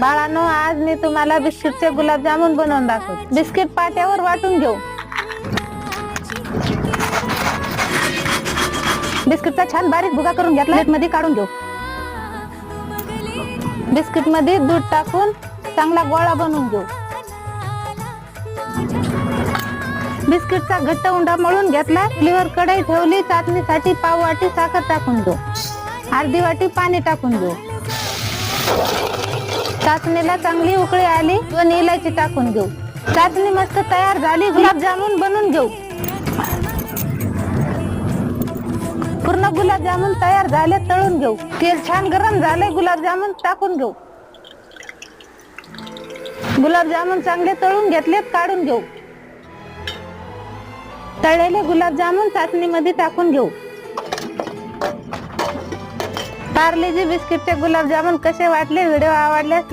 बाळांनो आज मी तुम्हाला बिस्किटचे गुलाबजामुन बनवून दाखवते. बिस्किट पाट्यावर वाटून घेऊ. बिस्किटचा छान बारीक भुगा करून घेतला मध्ये काढून घेऊ. बिस्किटमध्ये दूध टाकून चांगला गोळा बनवून घेऊ. बिस्किटचा घट्ट उंडा मळून घेतला. फ्लीवर कढई ठेवली. चाचणीसाठी पाव वाटी साखर टाकून घेऊ. अर्धी वाटी पाणी टाकून घेऊ. चाचणीला चांगली उकळी आली दोन इलायची टाकून घेऊ. चाचणी मस्त तयार झाली गुलाबजामुन बनवून घेऊ. पूर्ण गुलाबजामुन तयार झाले तळून घेऊ. तेल छान गरम झाले गुलाबजामुन टाकून घेऊ. गुलाबजामुन चांगले तळून घेतले काढून घेऊ. तळलेले गुलाबजामुन चाचणीमध्ये टाकून घेऊ. पार्लेजी बिस्किटचे गुलाबजामुन कसे वाटले व्हिडिओ आवडल्यास